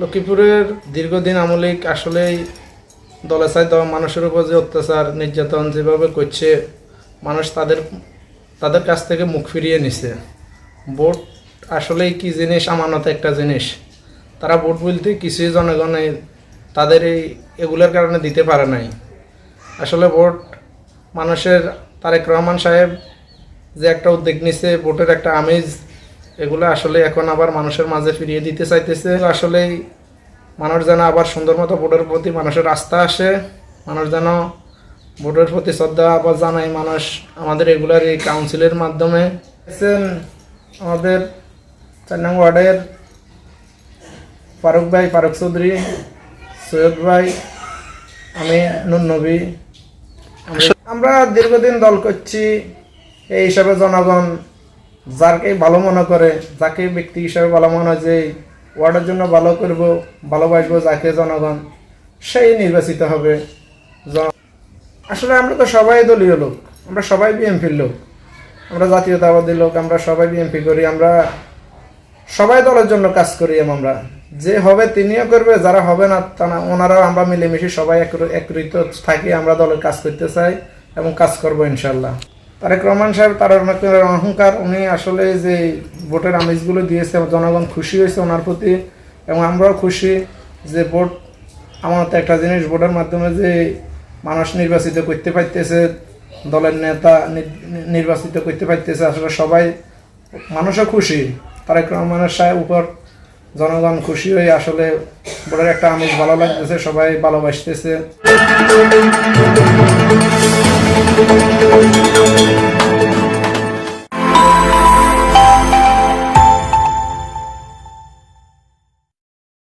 লক্ষ্মীপুরের দীর্ঘদিন আমলিক আসলেই দলে চাই দেওয়া মানুষের উপর যে অত্যাচার, নির্যাতন যেভাবে করছে, মানুষ তাদের তাদের কাছ থেকে মুখ ফিরিয়ে নিছে। ভোট আসলেই কি জিনিস? আমানত একটা জিনিস। তারা ভোট বলতে কিছুই জনগণে তাদের এই, এগুলোর কারণে দিতে পারে নাই। আসলে ভোট মানুষের তারেক রহমান সাহেব যে একটা উদ্যোগ নিছে, ভোটের একটা আমেজ এগুলো আসলে এখন আবার মানুষের মাঝে ফিরিয়ে দিতে চাইতেছে। আসলেই মানুষ যেন আবার সুন্দর মতো ভোটের প্রতি মানুষের আস্থা আসে, মানুষ যেন ভোটের প্রতি শ্রদ্ধা আবার জানায় মানুষ আমাদের রেগুলার এই কাউন্সিলের মাধ্যমে। আমাদের চার নং ওয়ার্ডের ফারুক ভাই, ফারুক চৌধুরী, সৈয়দ ভাই, আমি নবী। আমরা দীর্ঘদিন দল করছি, এই হিসাবে জনগণ যাকে ভালো মনে করে, যাকে ব্যক্তি হিসাবে ভালো মনে যে, ওয়ার্ডের জন্য ভালো করব, ভালোবাসবো যাকে জনগণ, সেই নির্বাচিত হবে। আসলে আমরা তো সবাই দলীয় লোক, আমরা সবাই বিএমপির লোক। আমরা জাতীয়তাবাদী লোক, আমরা সবাই বিএমপি করি, আমরা সবাই দলের জন্য কাজ করি আমরা। যে হবে তিনিও করবে, যারা হবে না, তা না, ওনারাও আমরা মিলেমিশে সবাই একর- একত্রিত থাকি, আমরা দলের কাজ করতে চাই এবং কাজ করব ইনশাল্লাহ তারেক রহমান সাহেব তার অহংকার, উনি আসলে যে ভোটের আমেজগুলো দিয়েছে, জনগণ খুশি হয়েছে ওনার প্রতি, এবং আমরাও খুশি যে ভোট আমার তো একটা জিনিস ভোটের মাধ্যমে যে মানুষ নির্বাচিত করতে পারতেছে, দলের নেতা নির্বাচিত করতে পারতেছে, আসলে সবাই মানুষও খুশি। তারেক রহমানের সাহেব উপর জনগণ খুশি হয়ে আসলে ভোটের একটা আমেজ ভালো লাগতেছে, সবাই ভালোবাসতেছে।